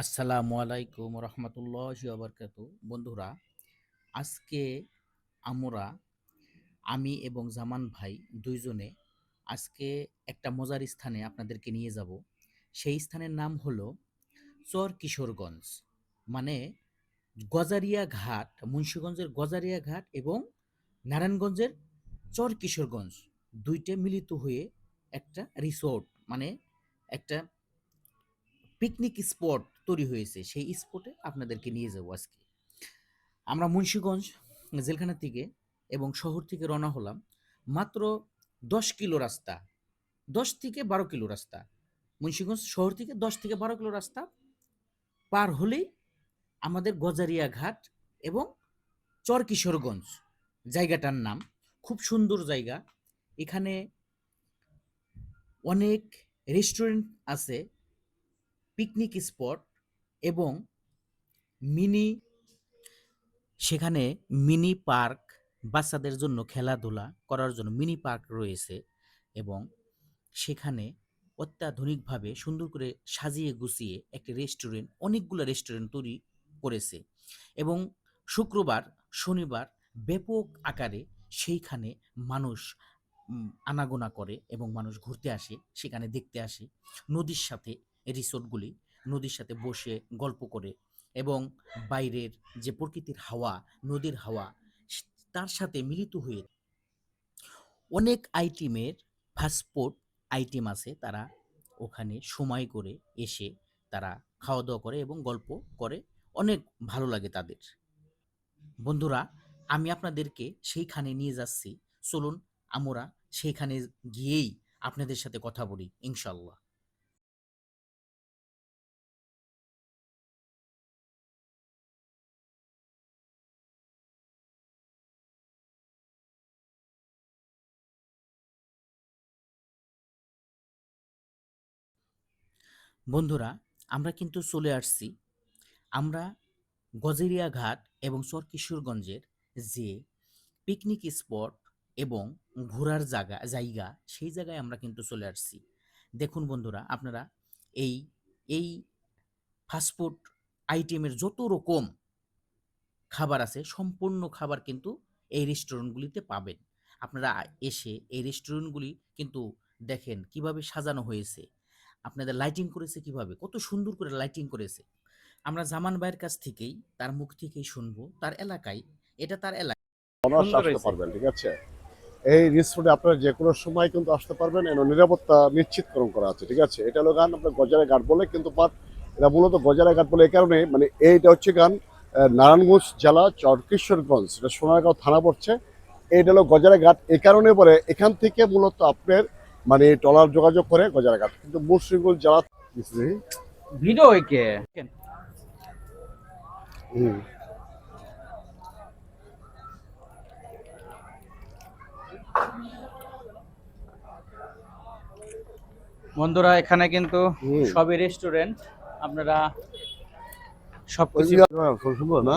আসসালামু আলাইকুম রহমতুল্লাহ আবরকাত বন্ধুরা, আজকে আমরা, আমি এবং জামান ভাই দুইজনে আজকে একটা মজার স্থানে আপনাদেরকে নিয়ে যাব। সেই স্থানের নাম হলো চর কিশোরগঞ্জ মানে গজারিয়া ঘাট, মুন্সীগঞ্জের গজারিয়া ঘাট এবং নারায়ণগঞ্জের চর কিশোরগঞ্জ দুইটা মিলিত হয়ে একটা রিসোর্ট মানে একটা পিকনিক স্পট তৈরি হয়েছে, সেই স্পটে আপনাদেরকে নিয়ে যাব আজকে। আমরা মুন্সীগঞ্জ জেলখানা থেকে এবং শহর থেকে রওনা হলাম মাত্র দশ কিলো রাস্তা, দশ থেকে বারো কিলো রাস্তা। মুন্সীগঞ্জ শহর থেকে দশ থেকে বারো কিলো রাস্তা পার হলেই আমাদের গজারিয়া ঘাট এবং চরকিশোরগঞ্জ জায়গাটার নাম। খুব সুন্দর জায়গা। এখানে অনেক রেস্টুরেন্ট আছে পিকনিক স্পট এবং মিনি, সেখানে মিনি পার্ক বাচ্চাদের জন্য খেলাধুলা করার জন্য মিনি পার্ক রয়েছে এবং সেখানে অত্যাধুনিকভাবে সুন্দর করে সাজিয়ে গুছিয়ে একটি রেস্টুরেন্ট, অনেকগুলো রেস্টুরেন্ট তৈরি করেছে এবং শুক্রবার, শনিবার ব্যাপক আকারে সেইখানে মানুষ আনাগোনা করে এবং মানুষ ঘুরতে আসে, সেখানে দেখতে আসে। নদীর সাথে রিসোর্টগুলি নদীর সাথে বসে গল্প করে এবং বাইরের যে প্রকৃতির হাওয়া, নদীর হাওয়া তার সাথে মিলিত হয়ে অনেক আইটেমের ফাস্টফুড আইটেম আছে তারা ওখানে সময় করে এসে তারা খাওয়া দাওয়া করে এবং গল্প করে। অনেক ভালো লাগে তাদের। বন্ধুরা, আমি আপনাদেরকে সেইখানে নিয়ে যাচ্ছি। চলুন, আমরা সেইখানে গিয়েই আপনাদের সাথে কথা বলি ইনশাল্লাহ বন্ধুরা, আমরা কিন্তু চলে আসছি। আমরা গজেরিয়া ঘাট এবং চরকিশোরগঞ্জের যে পিকনিক স্পট এবং ঘোরার জায়গা জায়গা, সেই জায়গায় আমরা কিন্তু চলে আসছি। দেখুন বন্ধুরা, আপনারা এই এই ফাস্টফুড আইটেমের যত রকম খাবার আছে, সম্পূর্ণ খাবার কিন্তু এই রেস্টুরেন্টগুলিতে পাবেন। আপনারা এসে এই রেস্টুরেন্টগুলি কিন্তু দেখেন কীভাবে সাজানো হয়েছে। আপনাদের লাইটিং করেছে কীভাবে? কত সুন্দর করে লাইটিং করেছে। আমরা জামান ভাইয়ের কাছ থেকেই তার মুখ থেকেই শুনব তার এলাকায় এটা তার এলাকা আসতে পারবেন ঠিক আছে? এই রিসোর্টে আপনারা যে কোনো সময় কিন্তু আসতে পারবেন এবং নিরাপত্তা নিশ্চিতকরণ করা আছে ঠিক আছে? এটা হলো গান আপনার গজারা ঘাট বলে কিন্তু বাট এটা মূলত গজারা ঘাট বলে এই কারণে মানে এইটা হচ্ছে গান আহ, নারায়ণগঞ্জ জেলা চরকিশোরগঞ্জ এটা সোনারগাঁও থানা পড়ছে। এইটা হলো গজারা ঘাট এই কারণে পরে এখান থেকে মূলত আপনার মানে ট্রলার যোগাযোগ করে গজারা ঘাট কিন্তু মুর্শিদগঞ্জ জেলা ভিডিও কে? হুম। বন্ধুরা এখানে কিন্তু সবই রেস্টুরেন্ট আপনারা সব কিছু সুন্দর না?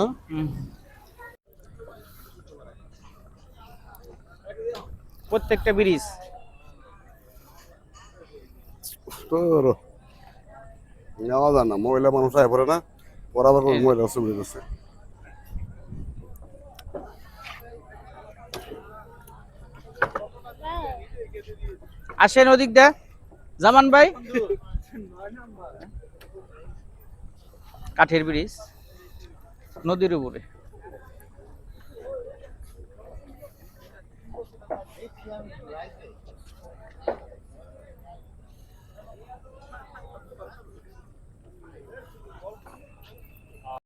প্রত্যেকটা ব্রিজ। নেওয়া যায় না মহিলা মানুষ আয় পড়ে না বরাবর এই যে। মহিলা অসুবিধা দিচ্ছে আসেন ওদিক দা। জামান ভাই। কাঠের ব্রিজ নদীর উপরে। Thank you.